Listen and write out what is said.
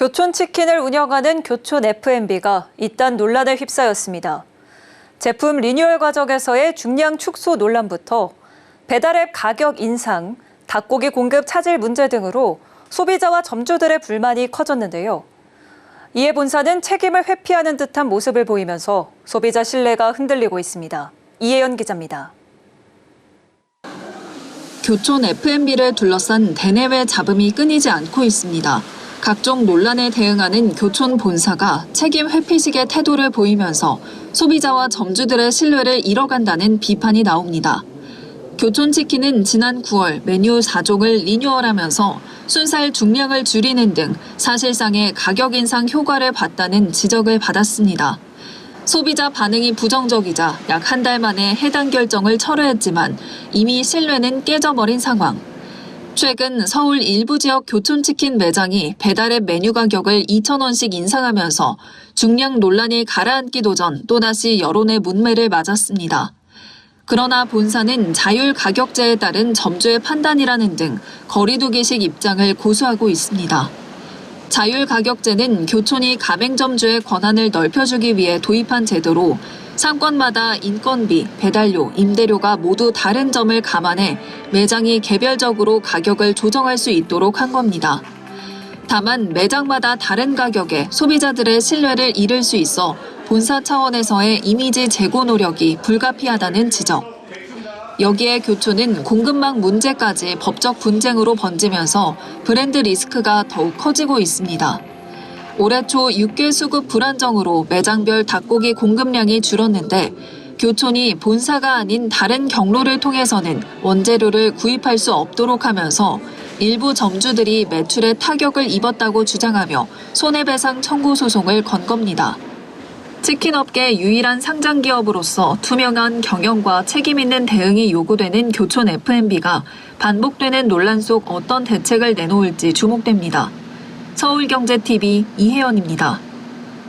교촌치킨을 운영하는 교촌 F&B가 이딴 논란에 휩싸였습니다. 제품 리뉴얼 과정에서의 중량 축소 논란부터 배달앱 가격 인상, 닭고기 공급 차질 문제 등으로 소비자와 점주들의 불만이 커졌는데요. 이에 본사는 책임을 회피하는 듯한 모습을 보이면서 소비자 신뢰가 흔들리고 있습니다. 이혜연 기자입니다. 교촌 F&B를 둘러싼 대내외 잡음이 끊이지 않고 있습니다. 각종 논란에 대응하는 교촌 본사가 책임 회피식의 태도를 보이면서 소비자와 점주들의 신뢰를 잃어간다는 비판이 나옵니다. 교촌치킨은 지난 9월 메뉴 4종을 리뉴얼하면서 순살 중량을 줄이는 등 사실상의 가격 인상 효과를 봤다는 지적을 받았습니다. 소비자 반응이 부정적이자 약 한 달 만에 해당 결정을 철회했지만 이미 신뢰는 깨져버린 상황. 최근 서울 일부 지역 교촌치킨 매장이 배달앱 메뉴 가격을 2,000원씩 인상하면서 중량 논란이 가라앉기도 전 또다시 여론의 문매를 맞았습니다. 그러나 본사는 자율 가격제에 따른 점주의 판단이라는 등 거리두기식 입장을 고수하고 있습니다. 자율 가격제는 교촌이 가맹점주의 권한을 넓혀주기 위해 도입한 제도로 상권마다 인건비, 배달료, 임대료가 모두 다른 점을 감안해 매장이 개별적으로 가격을 조정할 수 있도록 한 겁니다. 다만 매장마다 다른 가격에 소비자들의 신뢰를 잃을 수 있어 본사 차원에서의 이미지 제고 노력이 불가피하다는 지적. 여기에 교촌은 공급망 문제까지 법적 분쟁으로 번지면서 브랜드 리스크가 더욱 커지고 있습니다. 올해 초 육개 수급 불안정으로 매장별 닭고기 공급량이 줄었는데 교촌이 본사가 아닌 다른 경로를 통해서는 원재료를 구입할 수 없도록 하면서 일부 점주들이 매출에 타격을 입었다고 주장하며 손해배상 청구 소송을 건 겁니다. 치킨업계 유일한 상장 기업으로서 투명한 경영과 책임 있는 대응이 요구되는 교촌 F&B가 반복되는 논란 속 어떤 대책을 내놓을지 주목됩니다. 서울경제TV 이혜연입니다.